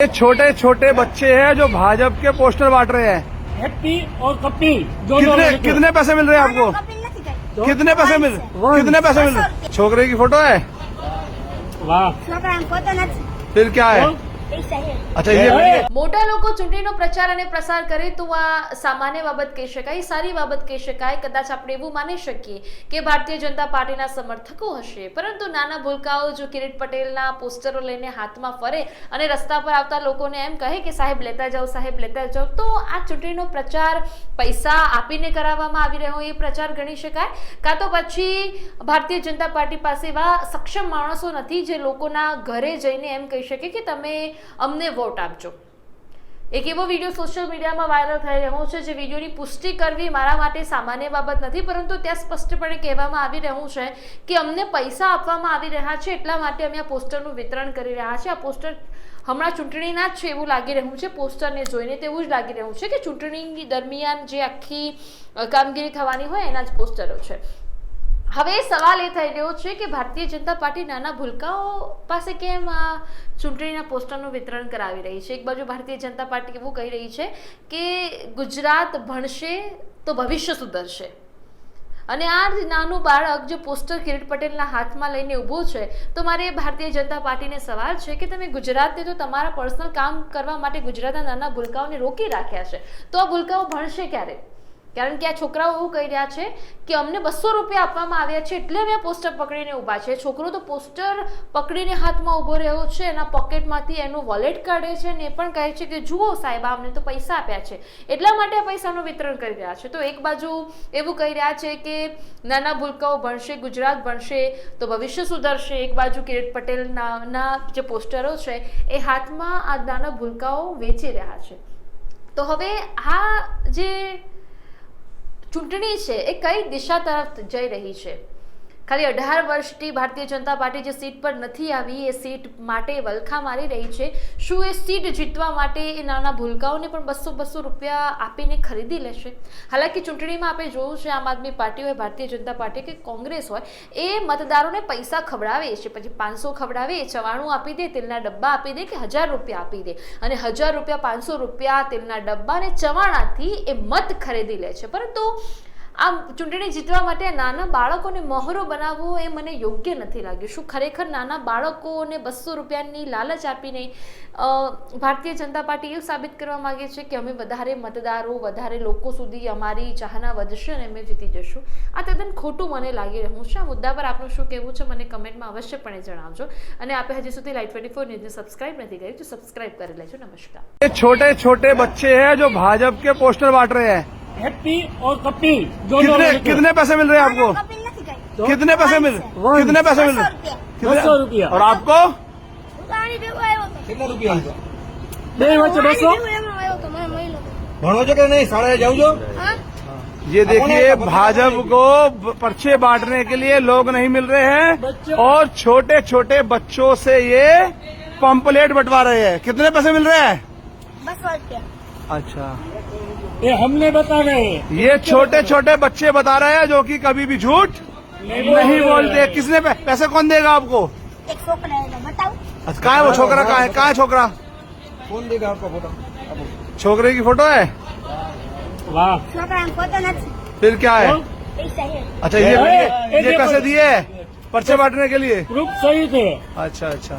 ये छोटे छोटे बच्चे हैं जो भाजपा के पोस्टर बांट रहे हैं। हैप्पी और कपी कितने कितने पैसे मिल रहे हैं आपको? कितने पैसे मिल कितने पैसे मिल रहे छोकरे की फ़ोटो है? वाह। फिर क्या है? મોટા લોકો ચૂંટણીનો પ્રચાર અને પ્રસાર કરે તો આ સામાન્ય બાબત કહી શકાય સારી બાબત કહી શકાય. કદાચ આપણે એવું માની શકીએ કે ભારતીય જનતા પાર્ટીના સમર્થકો હશે. પરંતુ નાના ભૂલકાઓ જો કિરીટ પટેલના પોસ્ટરો લઈને હાથમાં ફરે અને રસ્તા પર આવતા લોકોને એમ કહે કે સાહેબ લેતા જાઓ સાહેબ લેતા જાઓ તો આ ચૂંટણીનો પ્રચાર પૈસા આપીને કરાવવામાં આવી રહ્યો એ પ્રચાર ગણી શકાય. કાં તો પછી ભારતીય જનતા પાર્ટી પાસે એવા સક્ષમ માણસો નથી જે લોકોના ઘરે જઈને એમ કહી શકે કે તમે અમને વોટ આપજો. એક એવો વીડિયો સોશિયલ મીડિયામાં વાયરલ થઈ રહ્યો છે, જે વિડીયોની પુષ્ટિ કરવી મારા માટે સામાન્ય બાબત નથી, પરંતુ ત્યાં સ્પષ્ટપણે કહેવામાં આવી રહ્યું છે કે અમને પૈસા આપવામાં આવી રહ્યા છે, એટલા માટે અમે આ પોસ્ટરનું વિતરણ કરી રહ્યા છીએ. આ પોસ્ટર હમણાં ચૂંટણીના જ છે એવું લાગી રહ્યું છે, પોસ્ટરને જોઈને તેવું જ લાગી રહ્યું છે કે ચૂંટણી દરમિયાન જે આખી કામગીરી થવાની હોય એના જ પોસ્ટરો છે. હવે સવાલ એ થઈ રહ્યો છે કે ભારતીય જનતા પાર્ટી નાના ભૂલકાઓ પાસે કેમ આ ચૂંટણીના પોસ્ટરનું વિતરણ કરાવી રહી છે? એક બાજુ ભારતીય જનતા પાર્ટી એવું કહી રહી છે કે ગુજરાત ભણશે તો ભવિષ્ય સુધરશે. અને આ નાનું બાળક જો પોસ્ટર કિરીટ પટેલના હાથમાં લઈને ઊભું છે, તો મારે ભારતીય જનતા પાર્ટીને સવાલ છે કે તમે ગુજરાતને તો તમારા પર્સનલ કામ કરવા માટે ગુજરાતના નાના ભૂલકાઓને રોકી રાખ્યા છે. તો આ ભૂલકાઓ ભણશે ક્યારે? કારણ કે આ છોકરાઓ એવું કહી રહ્યા છે કે અમને બસો રૂપિયા આપવામાં આવ્યા છે એટલે અમે પોસ્ટર પકડીને ઊભા છે. છોકરો તો પોસ્ટર પકડીને હાથમાં ઊભો રહ્યો છે, એના પોકેટમાંથી એનું વોલેટ કાઢે છે ને એ પણ કહે છે કે, જુઓ સાહેબ અમને તો પૈસા આપ્યા છે. એટલા માટે આ પૈસાનું વિતરણ કરી રહ્યા છે. તો એક બાજુ એવું કહી રહ્યા છે કે, નાના ભૂલકાઓ ભણશે, ગુજરાત ભણશે, તો ભવિષ્ય સુધરશે. એક બાજુ કિરીટ પટેલના જે પોસ્ટરો છે, એ હાથમાં આ નાના ભૂલકાઓ વેચી રહ્યા છે. તો હવે આ જે ચૂંટણી છે એ કઈ દિશા તરફ જઈ રહી છે? ખાલી અઢાર વર્ષથી ભારતીય જનતા પાર્ટી જે સીટ પર નથી આવી, એ સીટ માટે વલખા મારી રહી છે. શું એ સીટ જીતવા માટે એ નાના ભૂલકાઓને પણ બસો બસો રૂપિયા આપીને ખરીદી લેશે? હાલાકી ચૂંટણીમાં આપણે જોયું છે, આમ આદમી પાર્ટી હોય, ભારતીય જનતા પાર્ટી કે કોંગ્રેસ હોય, એ મતદારોને પૈસા ખવડાવે છે. પછી પાંચસો ખવડાવે, ચવાણું આપી દે, તેલના ડબ્બા આપી દે કે હજાર રૂપિયા આપી દે. અને હજાર રૂપિયા, પાંચસો રૂપિયા તેલના ડબ્બા અને ચવાણાથી એ મત ખરીદી લે છે. પરંતુ આ ચૂંટણી જીતવા માટે નાના બાળકોને મહોરો બનાવવો એ મને યોગ્ય નથી લાગ્યું શું ખરેખર નાના બાળકોને બસો રૂપિયાની લાલચ આપીને અ, ભારતીય જનતા પાર્ટી એવું સાબિત કરવા માંગે છે કે અમે વધારે મતદારો વધારે લોકો સુધી અમારી ચાહના વધશે અને અમે જીતી જશું આ તદ્દન ખોટું મને લાગી રહ્યું છે આ મુદ્દા પર આપનું શું કહેવું છે મને કમેન્ટમાં અવશ્યપણે જણાવજો અને આપણે હજી સુધી લાઈટ ટ્વેન્ટી ફોર ન્યૂઝને સબસ્ક્રાઇબ નથી કરી તો સબસ્ક્રાઇબ કરી લેજો નમસ્કાર ये छोटे छोटे बच्चे हैं जो भाजपा के पोस्टर बांट रहे हैं हैप्पी और कपी दोनों कितने लड़के। कितने पैसे मिल रहे हैं आपको કપિલ નથી કરી तो कितने पैसे मिल वन। कितने पैसे मिल બસો रहे રૂપિયા कितने- बसो रुपया। और आपको હું તો આની ભેગો આવ્યો હતો બે વચ્ચે હું બસો આની ભેગો એમાં આવ્યો હતો મને મળ્યો હતો ભણો છો કે નહીં શાળાએ જાઉં છો હા ये देखिए भाजपा को पर्चे बांटने के लिए लोग नहीं मिल रहे हैं बच्चों- और छोटे छोटे बच्चों से ये पंपलेट बंटवा रहे हैं कितने पैसे मिल रहे हैं બસો રૂપિયા अच्छा ये हमने बता गए ये छोटे छोटे बच्चे बता रहे हैं जो कि कभी भी झूठ नहीं बोलते। किसने पैसे कौन देगा आपको? छोकरा कहा है वो छोकरा? कहा है? कहा है छोकरा? कौन देगा आपको फ़ोटो छोकरे की फ़ोटो है? फिर क्या है? अच्छा ये ये पैसे दिए पर्चे बांटने के लिए? ग्रुप सही थे। अच्छा अच्छा।